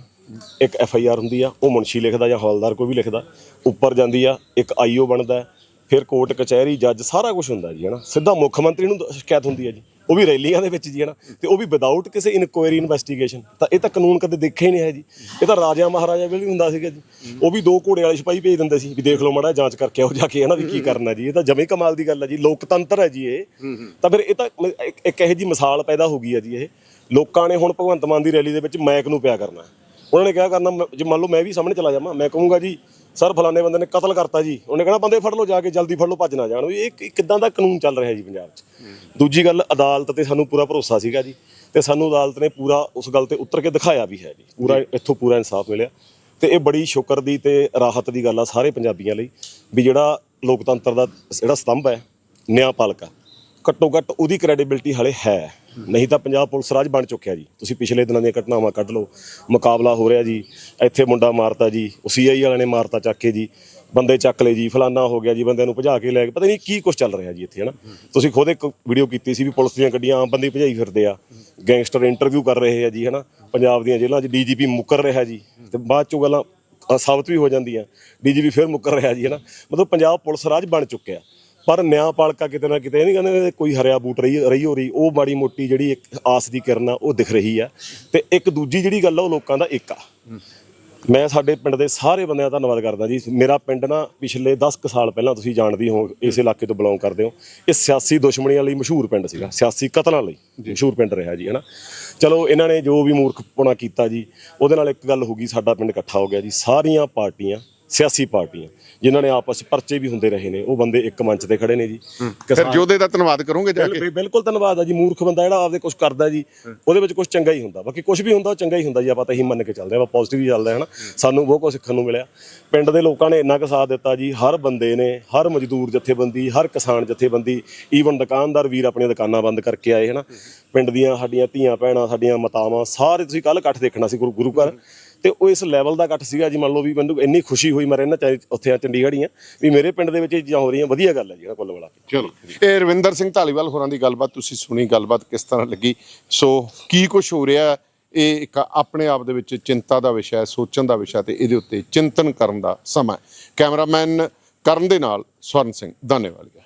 ਇੱਕ ਐਫ ਆਈ ਆਰ ਹੁੰਦੀ ਆ ਉਹ ਮੁਨਸ਼ੀ ਲਿਖਦਾ ਜਾਂ ਹੌਲਦਾਰ ਕੋਈ ਵੀ ਲਿਖਦਾ ਉੱਪਰ ਜਾਂਦੀ ਆ ਇੱਕ ਆਈਓ ਬਣਦਾ ਹੈ, ਫਿਰ ਕੋਰਟ ਕਚਹਿਰੀ ਜੱਜ ਸਾਰਾ ਕੁਝ ਹੁੰਦਾ ਜੀ ਹਨਾ? ਸਿੱਧਾ ਮੁੱਖ ਮੰਤਰੀ ਨੂੰ ਸ਼ਿਕਾਇਤ ਹੁੰਦੀ ਹੈ ਜੀ ਉਹ ਵੀ ਰੈਲੀਆਂ ਦੇ ਵਿੱਚ ਜੀ ਹਨਾ? ਤੇ ਉਹ ਵੀ ਵਿਦਆਊਟ ਕਿਸੇ ਇਨਕੁਆਇਰੀ ਇਨਵੈਸਟੀਗੇਸ਼ਨ ਤਾਂ ਇਹ ਤਾਂ ਕਾਨੂੰਨ ਕਦੇ ਦੇਖਿਆ ਹੀ ਨਹੀਂ ਹੈ ਜੀ। ਇਹ ਤਾਂ ਰਾਜਾ ਮਹਾਰਾਜਾ ਵੇਲੇ ਵੀ ਹੁੰਦਾ ਸੀਗਾ ਜੀ। ਉਹ ਵੀ ਦੋ ਘੋੜੇ ਵਾਲੇ ਸਿਪਾਹੀ ਭੇਜ ਦਿੰਦੇ ਸੀ ਵੀ ਦੇਖ ਲਓ ਮਾੜਾ ਜਾਂਚ ਕਰਕੇ ਆਓ ਜਾ ਕੇ ਹਨਾ ਵੀ ਕੀ ਕਰਨਾ ਜੀ। ਇਹ ਤਾਂ ਜਮੇ ਕਮਾਲ ਦੀ ਗੱਲ ਹੈ ਜੀ ਲੋਕਤੰਤਰ ਹੈ ਜੀ ਇਹ। ਤਾਂ ਫਿਰ ਇਹ ਤਾਂ ਇੱਕ ਇਹੋ ਜੀ ਮਿਸਾਲ ਪੈਦਾ ਹੋ ਗਈ ਹੈ ਜੀ ਇਹ। ਲੋਕਾਂ ਨੇ ਹੁਣ ਭਗਵੰਤ ਮਾਨ ਦੀ ਰੈਲੀ ਦੇ ਵਿੱਚ ਮੈਕ ਨੂੰ ਪਿਆ ਕਰਨਾ। ਉਹਨਾਂ ਨੇ ਕਿਹਾ ਕਰਨਾ ਮੈਂ- ਜੇ ਮੰਨ ਲਓ ਮੈਂ ਵੀ ਸਾਹਮਣੇ ਚਲਾ ਜਾਵਾਂ ਮੈਂ ਕਹੂੰਗਾ ਜੀ ਸਰ ਫਲਾਣੇ ਬੰਦੇ ਨੇ ਕਤਲ ਕਰਤਾ ਜੀ। ਉਹਨੇ ਕਹਿਣਾ ਬੰਦੇ ਫੜ ਲਓ ਜਾ ਕੇ ਜਲਦੀ ਫੜ ਲਓ ਭੱਜ ਨਾ ਜਾਣ। ਵੀ ਇਹ ਕਿ- ਕਿੱਦਾਂ ਦਾ ਕਾਨੂੰਨ ਚੱਲ ਰਿਹਾ ਜੀ ਪੰਜਾਬ 'ਚ? ਦੂਜੀ ਗੱਲ ਅਦਾਲਤ ਤੇ ਸਾਨੂੰ ਪੂਰਾ ਭਰੋਸਾ ਸੀਗਾ ਜੀ ਤੇ ਸਾਨੂੰ ਅਦਾਲਤ ਨੇ ਪੂਰਾ ਉਸ ਗੱਲ ਤੇ ਉਤਰ ਕੇ ਦਿਖਾਇਆ ਵੀ ਹੈ ਜੀ। ਪੂਰਾ ਇੱਥੋਂ ਪੂਰਾ ਇਨਸਾਫ ਮਿਲਿਆ ਤੇ ਇਹ ਬੜੀ ਸ਼ੁਕਰ ਦੀ ਤੇ ਰਾਹਤ ਦੀ ਗੱਲ ਆ ਸਾਰੇ ਪੰਜਾਬੀਆਂ ਲਈ ਵੀ ਜਿਹੜਾ ਲੋਕਤੰਤਰ ਦਾ ਜਿਹੜਾ ਸਤੰਭ ਹੈ ਨਿਆਂਪਾਲਕਾ ਘੱਟੋ ਘੱਟ ਉਹਦੀ ਕ੍ਰੈਡੀਬਿਲਟੀ ਹਲੇ ਹੈ। ਨਹੀਂ ਤਾਂ ਪੰਜਾਬ ਪੁਲਿਸ ਰਾਜ ਬਣ ਚੁੱਕਿਆ ਜੀ। ਤੁਸੀਂ ਪਿਛਲੇ ਦਿਨਾਂ ਦੀਆਂ ਘਟਨਾਵਾਂ ਕੱਢ ਲਓ। ਮੁਕਾਬਲਾ ਹੋ ਰਿਹਾ ਜੀ। ਇੱਥੇ ਮੁੰਡਾ ਮਾਰਤਾ ਜੀ। ਉਹ ਸੀਆਈ ਵਾਲਿਆਂ ਨੇ ਮਾਰਤਾ ਚੱਕ ਕੇ ਜੀ। ਬੰਦੇ ਚੱਕ ਲਏ ਜੀ। ਫਲਾਨਾ ਹੋ ਗਿਆ ਜੀ। ਬੰਦਿਆਂ ਨੂੰ ਭਜਾ ਕੇ ਲੈ ਕੇ ਪਤਾ ਨਹੀਂ ਕੀ ਕੁਝ ਚੱਲ ਰਿਹਾ ਜੀ ਇੱਥੇ, ਹਨਾ? ਤੁਸੀਂ ਖੁਦ ਇੱਕ ਵੀਡੀਓ ਕੀਤੀ ਸੀ ਵੀ ਪੁਲਿਸ ਦੀਆਂ ਗੱਡੀਆਂ ਆਮ ਬੰਦੇ ਭਜਾਈ ਫਿਰਦੇ ਆ। ਗੈਂਗਸਟਰ ਇੰਟਰਵਿਊ ਕਰ ਰਹੇ ਆ ਜੀ, ਹਨਾ? ਪੰਜਾਬ ਦੀਆਂ ਜੇਲ੍ਹਾਂ 'ਚ ਡੀਜੀਪੀ ਮੁੱਕਰ ਰਿਹਾ ਜੀ। ਤੇ ਬਾਅਦ ਚੋਂ ਗੱਲਾਂ ਸਾਬਤ ਵੀ ਹੋ ਜਾਂਦੀਆਂ। ਡੀਜੀਪੀ ਫਿਰ ਮੁੱਕਰ ਰਿਹਾ ਜੀ, ਹਨਾ? ਮਤਲਬ ਪੰਜਾਬ ਪੁਲਿਸ ਰਾਜ ਬਣ ਚੁੱਕਿਆ। ਪਰ ਨਿਆਂਪਾਲਕਾ ਕਿਤੇ ਨਾ ਕਿਤੇ ਇਹ ਨਹੀਂ ਕਹਿੰਦੇ ਕੋਈ ਹਰਿਆ ਬੂਟ ਰਹੀ ਰਹੀ ਹੋ ਰਹੀ ਉਹ ਮਾੜੀ ਮੋਟੀ ਜਿਹੜੀ ਇੱਕ ਆਸ ਦੀ ਕਿਰਨ ਆ ਉਹ ਦਿਖ ਰਹੀ ਆ। ਤੇ ਇੱਕ ਦੂਜੀ ਜਿਹੜੀ ਗੱਲ ਆ ਉਹ ਲੋਕਾਂ ਦਾ ਇੱਕ ਆ। ਮੈਂ ਸਾਡੇ ਪਿੰਡ ਦੇ ਸਾਰੇ ਬੰਦਿਆਂ ਦਾ ਧੰਨਵਾਦ ਕਰਦਾ ਜੀ। ਮੇਰਾ ਪਿੰਡ ਨਾ ਪਿਛਲੇ 10 ਕੁ ਸਾਲ ਪਹਿਲਾਂ ਤੁਸੀਂ ਜਾਣਦੇ ਹੋ ਇਸ ਇਲਾਕੇ ਤੋਂ ਬਿਲੋਂਗ ਕਰਦੇ ਹੋ। ਇਹ ਸਿਆਸੀ ਦੁਸ਼ਮਣੀਆਂ ਲਈ ਮਸ਼ਹੂਰ ਪਿੰਡ ਸੀਗਾ ਸਿਆਸੀ ਕਤਲਾਂ ਲਈ ਮਸ਼ਹੂਰ ਪਿੰਡ ਰਿਹਾ ਜੀ ਹਨਾ। ਚਲੋ ਇਹਨਾਂ ਨੇ ਜੋ ਵੀ ਮੂਰਖਪੁਣਾ ਕੀਤਾ ਜੀ ਉਹਦੇ ਨਾਲ ਇੱਕ ਗੱਲ ਹੋ ਗਈ ਸਾਡਾ ਪਿੰਡ ਇਕੱਠਾ ਹੋ ਗਿਆ ਜੀ। ਸਾਰੀਆਂ ਪਾਰਟੀਆਂ ਸਿਆਸੀ ਪਾਰਟੀਆਂ ਜਿਨ੍ਹਾਂ ਨੇ ਆਪਸ 'ਚ ਪਰਚੇ ਵੀ ਹੁੰਦੇ ਰਹੇ ਨੇ ਉਹ ਬੰਦੇ ਇੱਕ ਮੰਚ ਤੇ ਖੜੇ ਨੇ ਜੀ। ਫਿਰ ਜੋਧੇ ਦਾ ਧੰਨਵਾਦ ਕਰੋਗੇ ਜਾ ਕੇ? ਬਿਲ- ਬਿਲਕੁਲ ਧੰਨਵਾਦ ਆ ਜੀ ਮੂਰਖ ਬੰਦਾ ਜਿਹੜਾ ਆਪਦੇ ਕੁਝ ਕਰਦਾ ਜੀ ਉਹਦੇ ਵਿੱਚ ਕੁਝ ਚੰਗਾ ਹੀ ਹੁੰਦਾ। ਬਾਕੀ ਕੁਝ ਵੀ ਹੁੰਦਾ ਉਹ ਚੰਗਾ ਹੀ ਹੁੰਦਾ ਜੀ ਆਪਾਂ ਤਾਂ ਇਹੀ ਮੰਨ ਕੇ ਚੱਲਦੇ ਆ ਆਪਾਂ ਪੋਜ਼ਿਟਿਵ ਹੀ ਚੱਲਦੇ ਹਾਂ ਹਨਾ। ਸਾਨੂੰ ਬਹੁਤ ਕੁਝ ਸਿੱਖਣ ਨੂੰ ਮਿਲਿਆ। ਪਿੰਡ ਦੇ ਲੋਕਾਂ ਨੇ ਇੰਨਾ ਕੁ ਸਾਥ ਦਿੱਤਾ ਜੀ ਹਰ ਬੰਦੇ ਨੇ ਹਰ ਮਜ਼ਦੂਰ ਜਥੇਬੰਦੀ ਹਰ ਕਿਸਾਨ ਜਥੇਬੰਦੀ ਈਵਨ ਦੁਕਾਨਦਾਰ ਵੀਰ ਆਪਣੀਆਂ ਦੁਕਾਨਾਂ ਬੰਦ ਕਰਕੇ ਆਏ ਹਨਾ। ਪਿੰਡ ਦੀਆਂ ਸਾਡੀਆਂ ਧੀਆਂ ਭੈਣਾਂ ਸਾਡੀਆਂ ਮਾਤਾਵਾਂ ਸਾਰੇ ਤੁਸੀਂ ਕੱਲ ਇਕੱਠ ਦੇਖਣਾ ਸੀ ਗੁਰੂ ਘਰ। ਤੇ ਉਹ ਇਸ ਲੈਵਲ ਦਾ ਇਕੱਠ ਸੀਗਾ ਜੀ, ਮੰਨ ਲਓ ਵੀ ਮੈਨੂੰ ਇੰਨੀ ਖੁਸ਼ੀ ਹੋਈ ਮੈਂ ਰਹਿਣਾ ਚਾਹੇ ਉੱਥੇ ਆ ਚੰਡੀਗੜ੍ਹ ਹੀ ਆ ਵੀ ਮੇਰੇ ਪਿੰਡ ਦੇ ਵਿੱਚ ਇਹ ਚੀਜ਼ਾਂ ਹੋ ਰਹੀਆਂ, ਵਧੀਆ ਗੱਲ ਹੈ ਜਿਹੜਾ ਕੁੱਲ ਮਿਲਾ ਕੇ। ਚਲੋ। ਇਹ ਰਵਿੰਦਰ ਸਿੰਘ ਢਾਲੀਵਾਲ ਹੋਰਾਂ ਦੀ ਗੱਲਬਾਤ ਤੁਸੀਂ ਸੁਣੀ, ਗੱਲਬਾਤ ਕਿਸ ਤਰ੍ਹਾਂ ਲੱਗੀ? ਸੋ ਕੀ ਕੁਝ ਹੋ ਰਿਹਾ? ਇਹ ਇੱਕ ਆਪਣੇ ਆਪ ਦੇ ਵਿੱਚ ਚਿੰਤਾ ਦਾ ਵਿਸ਼ਾ ਹੈ, ਸੋਚਣ ਦਾ ਵਿਸ਼ਾ ਤੇ ਇਹਦੇ ਉੱਤੇ ਚਿੰਤਨ ਕਰਨ ਦਾ ਸਮਾਂ ਕੈਮਰਾਮੈਨ ਕਰਨ ਦੇ ਨਾਲ ਸਵਰਨ ਸਿੰਘ ਦਾਨੇਵਾਲੀਆ